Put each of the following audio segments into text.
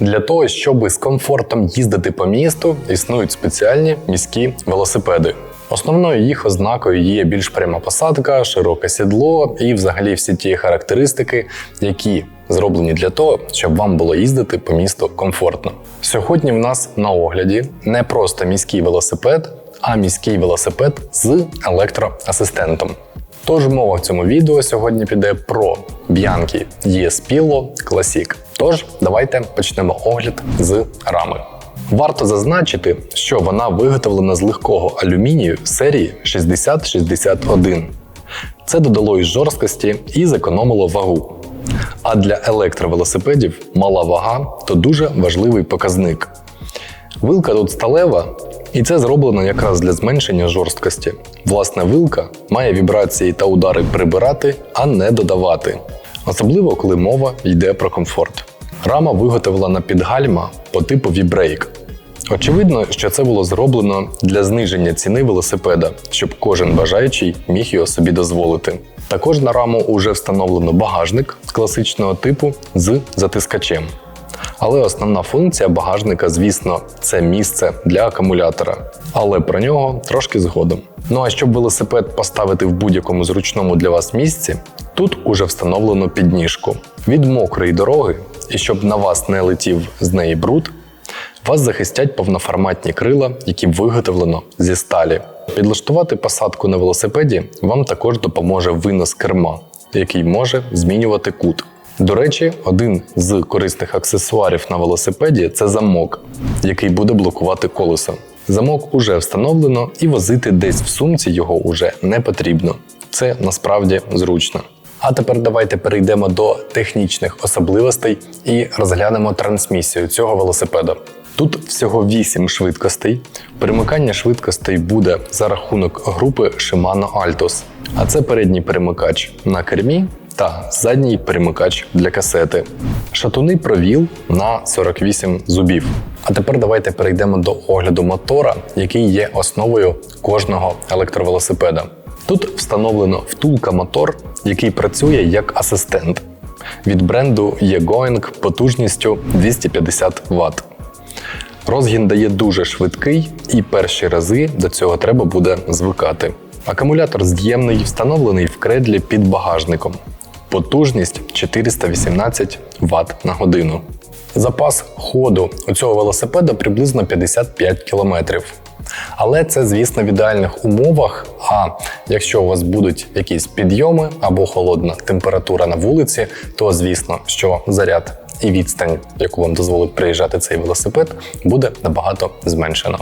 Для того, щоб з комфортом їздити по місту, існують спеціальні міські велосипеди. Основною їх ознакою є більш пряма посадка, широке сідло і взагалі всі ті характеристики, які зроблені для того, щоб вам було їздити по місту комфортно. Сьогодні в нас на огляді не просто міський велосипед, а міський велосипед з електроасистентом. Тож мова в цьому відео сьогодні піде про Bianchi E-Spillo Classic. Тож давайте почнемо огляд з рами. Варто зазначити, що вона виготовлена з легкого алюмінію серії 6061. Це додало із жорсткості і зекономило вагу. А для електровелосипедів мала вага то дуже важливий показник. Вилка тут сталева, і це зроблено якраз для зменшення жорсткості. Власне, вилка має вібрації та удари прибирати, а не додавати. Особливо, коли мова йде про комфорт. Рама виготовлена під гальма по типу V-Brake. Очевидно, що це було зроблено для зниження ціни велосипеда, щоб кожен бажаючий міг його собі дозволити. Також на раму уже встановлено багажник класичного типу з затискачем. Але основна функція багажника, звісно, це місце для акумулятора. Але про нього трошки згодом. Ну а щоб велосипед поставити в будь-якому зручному для вас місці, тут уже встановлено підніжку. Від мокрої дороги, і щоб на вас не летів з неї бруд, вас захистять повноформатні крила, які виготовлено зі сталі. Підлаштувати посадку на велосипеді вам також допоможе винос керма, який може змінювати кут. До речі, один з корисних аксесуарів на велосипеді це замок, який буде блокувати колесо. Замок уже встановлено і возити десь в сумці його уже не потрібно. Це насправді зручно. А тепер давайте перейдемо до технічних особливостей і розглянемо трансмісію цього велосипеда. Тут всього 8 швидкостей. Перемикання швидкостей буде за рахунок групи Shimano Altos. А це передній перемикач на кермі та задній перемикач для касети. Шатуни провіл на 48 зубів. А тепер давайте перейдемо до огляду мотора, який є основою кожного електровелосипеда. Тут встановлено втулка мотор, який працює як асистент від бренду eGoing потужністю 250 Вт. Розгін дає дуже швидкий, і перші рази до цього треба буде звикати. Акумулятор з'ємний, встановлений в кредлі під багажником. Потужність 418 Вт на годину. Запас ходу у цього велосипеда приблизно 55 км. Але це, звісно, в ідеальних умовах. А якщо у вас будуть якісь підйоми або холодна температура на вулиці, то звісно, що заряд і відстань, яку вам дозволить приїжджати цей велосипед, буде набагато зменшено.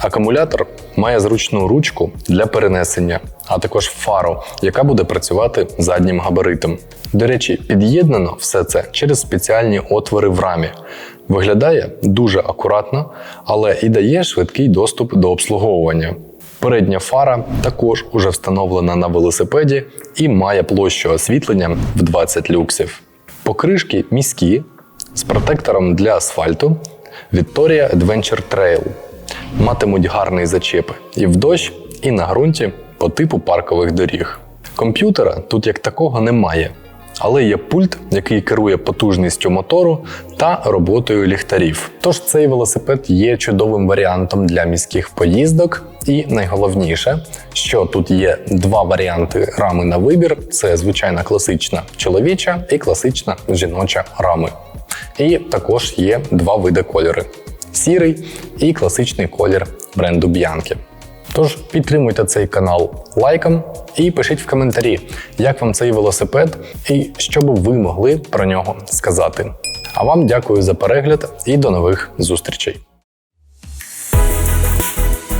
Акумулятор має зручну ручку для перенесення, а також фару, яка буде працювати заднім габаритом. До речі, під'єднано все це через спеціальні отвори в рамі. Виглядає дуже акуратно, але і дає швидкий доступ до обслуговування. Передня фара також уже встановлена на велосипеді і має площу освітлення в 20 люксів. Покришки міські з протектором для асфальту Victoria Adventure Trail. Матимуть гарний зачеп і в дощ, і на ґрунті по типу паркових доріг. Комп'ютера тут як такого немає, але є пульт, який керує потужністю мотору та роботою ліхтарів. Тож цей велосипед є чудовим варіантом для міських поїздок. І найголовніше, що тут є два варіанти рами на вибір: це звичайна класична чоловіча і класична жіноча рами. І також є два види кольори: сірий і класичний колір бренду Bianchi. Тож підтримуйте цей канал лайком і пишіть в коментарі, як вам цей велосипед і що би ви могли про нього сказати. А вам дякую за перегляд і до нових зустрічей.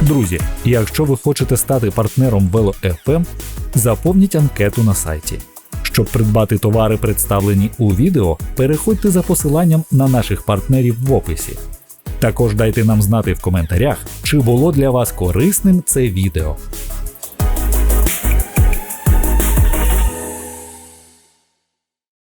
Друзі, якщо ви хочете стати партнером VeloFM, заповніть анкету на сайті. Щоб придбати товари, представлені у відео, переходьте за посиланням на наших партнерів в описі. Також дайте нам знати в коментарях, чи було для вас корисним це відео.